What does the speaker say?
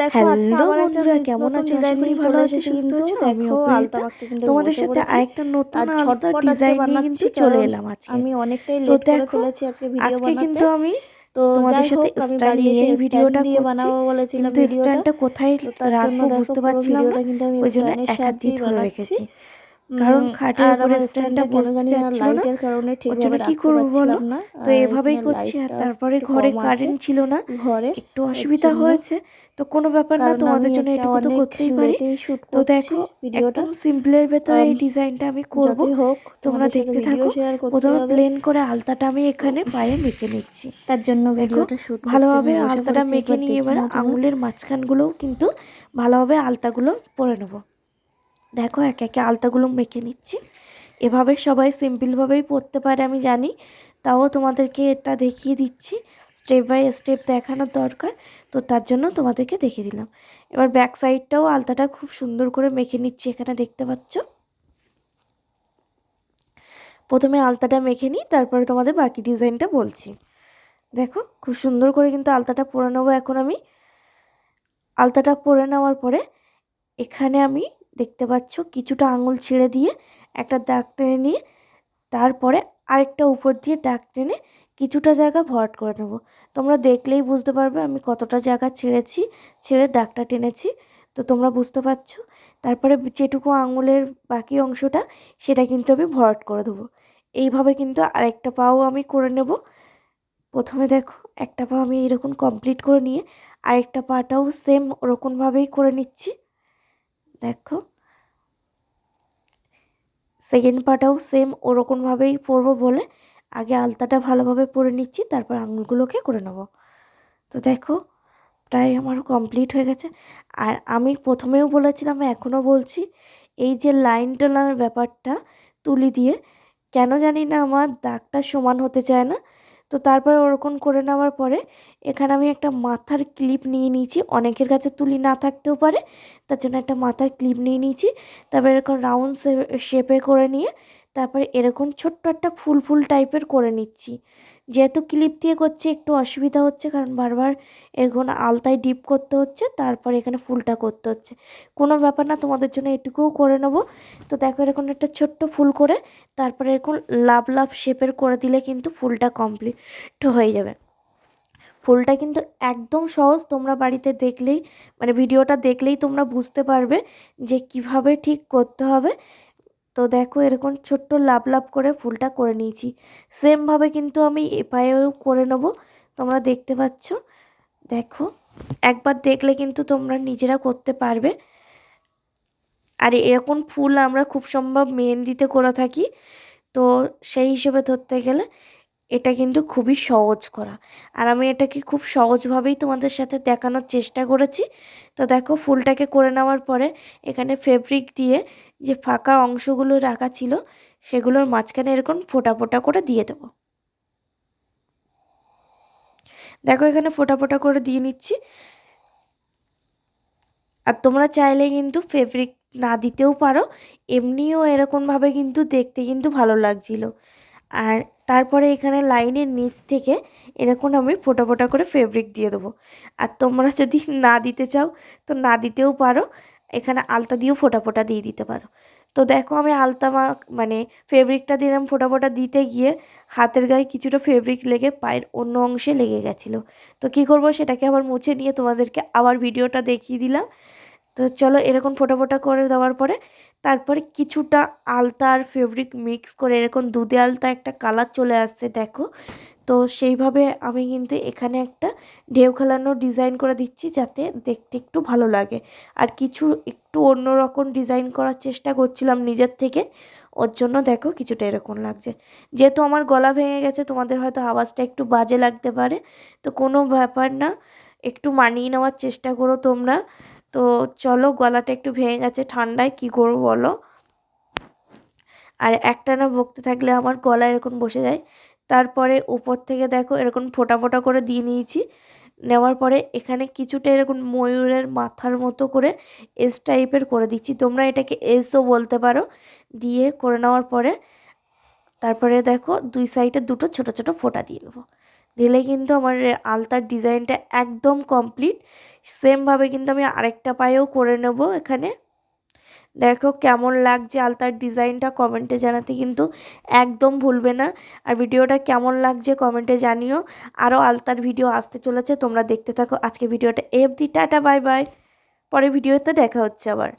দেখো আজকে হ্যালো একটা কেমন আছো? আশা ভালো চলে আছো সুস্থ আছো? দেখো আলতা কিন্তু তোমাদের সাথে আরেকটা নতুন আলতা ডিজাইন নিয়ে কিন্তু চলে এলাম আজকে। আমি অনেকটাই তো লেট করে ফেলেছি আজকে ভিডিও বানাতে। কিন্তু আমি তো তোমাদের সাথে নিয়ে এই ভিডিওটা দিয়ে বানাবো বলেছিলাম ভিডিওটা কোথায় রাখব বুঝতে পুরো পারছিলাম না। কিন্তু আমি ধরে রেখেছি। কারণ খাটের উপরে স্ট্যান্ডটা বসতে না যাচ্ছিল না। কারণে ওর জন্য কি করব বলো? তো এভাবেই করছি আর তারপরে ঘরে কারেন্ট ছিল না। ঘরে একটু অসুবিধা হয়েছে। তো কোনো ব্যাপার না তোমাদের জন্য এটুকু তো করতেই পারি। তো দেখো ভিডিওটা। একদম সিম্পলের ভেতরে এই ডিজাইনটা আমি করব। তোমরা দেখতে থাকো। প্রথমে প্লেন করে আলতাটা আমি এখানে পায়ে মেখে নিচ্ছি। তার জন্য ভিডিওটা শুট ভালোভাবে আলতাটা মেখে নিয়ে এবার আঙুলের মাঝখানগুলোও কিন্তু ভালোভাবে আলতাগুলো পরে নেব। দেখো একে একে আলতাগুলো মেখে নিচ্ছি। এভাবে সবাই সিম্পলভাবেই পরতে পারে, আমি জানি। তাও তোমাদেরকে এটা দেখিয়ে দিচ্ছি স্টেপ বাই স্টেপ দেখানোর দরকার। তো তার জন্য তোমাদেরকে দেখিয়ে দিলাম। এবার ব্যাক সাইডটাও আলতাটা খুব সুন্দর করে মেখে নিচ্ছি, এখানে দেখতে পাচ্ছ। প্রথমে আলতাটা মেখে নিই, তারপরে তোমাদের বাকি ডিজাইনটা বলছি। দেখো, খুব সুন্দর করে কিন্তু আলতাটা পরে নেব এখন আমি। আলতাটা পরে নেওয়ার পরে এখানে আমি দেখতে পাচ্ছ কিছুটা আঙুল ছেড়ে দিয়ে একটা দাগ টেনে নিয়ে তারপরে আরেকটা উপর দিয়ে দাগ টেনে কিছুটা জায়গা ভরাট করে নেব। তোমরা দেখলেই বুঝতে পারবে আমি কতটা জায়গা ছেড়েছি, ছেড়ে দাগটা টেনেছি। তো তোমরা বুঝতে পারছ? তারপরে যেটুকু আঙুলের বাকি অংশটা সেটা কিন্তু আমি ভরাট করে দেবো। এইভাবে কিন্তু আরেকটা পাও আমি করে নেব। প্রথমে দেখো একটা পা আমি এরকম কমপ্লিট করে নিয়ে আরেকটা পাটাও সেম ওরকমভাবেই করে নিচ্ছি। দেখো। সেকেন্ড পাটাও সেম ওরকমভাবেই পরবো বলে আগে আলতাটা ভালোভাবে পরে নিচ্ছি, তারপর আঙুলগুলোকে করে নেব। তো দেখো, প্রায় আমার কমপ্লিট হয়ে গেছে। আর আমি প্রথমেও বলেছিলাম, এখনও বলছি, এই যে লাইন টানার ব্যাপারটা তুলি দিয়ে, কেন জানি না আমার দাগটা সমান হতে চায় না। তো তারপরে ওরকম করে নেওয়ার পরে এখানে আমি একটা মাথার ক্লিপ নিয়ে নিয়েছি। অনেকের কাছে তুলি না থাকতেও পারে, তার জন্য একটা মাথার ক্লিপ নিয়ে নিয়েছি। তারপরে এরকম রাউন্ড শেপে করে নিয়ে তারপরে এরকম ছোট্ট একটা ফুল ফুল টাইপের করে নিচ্ছি। যেহেতু ক্লিপ দিয়ে করছে, একটু অসুবিধা হচ্ছে কারণ বারবার এখন আলতায় ডিপ করতে হচ্ছে, তারপর এখানে ফুলটা করতে হচ্ছে। কোনো ব্যাপার না, তোমাদের জন্য এটুকুও করে নেব। তো দেখো এরকম একটা ছোট্ট ফুল করে, তারপরে এরকম লাভ লাভ শেপের করে দিলে কিন্তু ফুলটা কমপ্লিট হয়ে যাবে। ফুলটা কিন্তু একদম সহজ, তোমরা বাড়িতে দেখলেই মানে ভিডিওটা দেখলেই তোমরা বুঝতে পারবে যে কীভাবে ঠিক করতে হবে। তো দেখো এরকম ছোট্ট লাভ লাভ করে ফুলটা করে নিয়েছি। সেমভাবে কিন্তু আমি এ পায়েও করে নেব। তোমরা দেখতে পাচ্ছ। দেখো, একবার দেখলে কিন্তু তোমরা নিজেরা করতে পারবে। আর এরকম ফুল আমরা খুব সম্ভব মেহেন্দিতে করে থাকি। তো সেই হিসেবে ধরতে গেলে এটা কিন্তু খুবই সহজ করা। আর আমি এটাকে খুব সহজভাবেই তোমাদের সাথে দেখানোর চেষ্টা করেছি। তো দেখো, ফুলটাকে করে নেওয়ার পরে এখানে ফেব্রিক দিয়ে যে ফাঁকা অংশগুলো রাখা ছিল, সেগুলোর মাঝখানে এরকম ফোটা ফোটা করে দিয়ে দেবো। দেখো, এখানে ফোটা ফোটা করে দিয়ে নিচ্ছি। আর তোমরা চাইলে কিন্তু ফেব্রিক না দিতেও পারো। এমনিও এরকমভাবে কিন্তু দেখতে কিন্তু ভালো লাগছিল। আর তারপরে এখানে লাইনের নিচ থেকে এরকম আমি ফোটা ফোটা করে ফেব্রিক দিয়ে দেবো। আর তোমরা যদি না দিতে চাও, তো না দিতেও পারো। এখানে আলতা দিয়েও ফোটা ফোটা দিয়ে দিতে পারো। তো দেখো আমি আলতা মানে ফেব্রিকটা দিলাম ফোটা ফোটা দিতে গিয়ে হাতের গায়ে কিছুটা ফেব্রিক লেগে পায়ের অন্য অংশে লেগে গেছিল। তো কি করব সেটাকে আবার মুছে নিয়ে তোমাদেরকে আবার ভিডিওটা দেখিয়ে দিলাম। তো চলো এরকম ফোটা ফোটা করে দেওয়ার পরে তারপরে কিছুটা আলতা আর ফেব্রিক মিক্স করে এরকম দুধে আলতা একটা কালার চলে আসছে, দেখো। তো সেইভাবে আমি কিন্তু এখানে একটা ঢেউ খেলানো ডিজাইন করে দিচ্ছি যাতে দেখতে একটু ভালো লাগে। আর কিছু একটু অন্যরকম ডিজাইন করার চেষ্টা করছিলাম নিজের থেকে, ওর জন্য দেখো কিছুটা এরকম লাগছে। যেহেতু আমার গলা ভেঙে গেছে, তোমাদের হয়তো আওয়াজটা একটু বাজে লাগতে পারে। তো কোনো ব্যাপার না, একটু মানিয়ে নেওয়ার চেষ্টা করো তোমরা। তো চলো গলাটা একটু ভেঙে গেছে ঠান্ডায়, কি করব বলো? আর একটানা বকতে থাকলে আমার গলা এরকম বসে যায়। তারপরে উপর থেকে দেখো এরকম ফোটা ফোটা করে দিয়ে নিয়েছি। নেওয়ার পরে এখানে কিছুটা এরকম ময়ূরের মাথার মতো করে এস টাইপের করে দিচ্ছি। তোমরা এটাকে এসও বলতে পারো। দিয়ে করে নেওয়ার পরে তারপরে দেখো দুই সাইডে দুটো ছোট ছোট ফোঁটা দিয়ে নেব। দিলে কিন্তু আমার আলতার ডিজাইনটা একদম কমপ্লিট। সেমভাবে কিন্তু আমি আরেকটা পায়েও করে নেব এখানে। দেখো কেমন লাগছে আলতার ডিজাইনটা কমেন্টে জানাতে কিন্তু একদম ভুলবে না। আর ভিডিওটা কেমন লাগছে কমেন্টে জানিও। আরও আলতার ভিডিও আসতে চলেছে, তোমরা দেখতে থাকো। আজকে ভিডিওটা এফ দি টাটা, বাই বাই। পরে ভিডিওতে দেখা হচ্ছে আবার।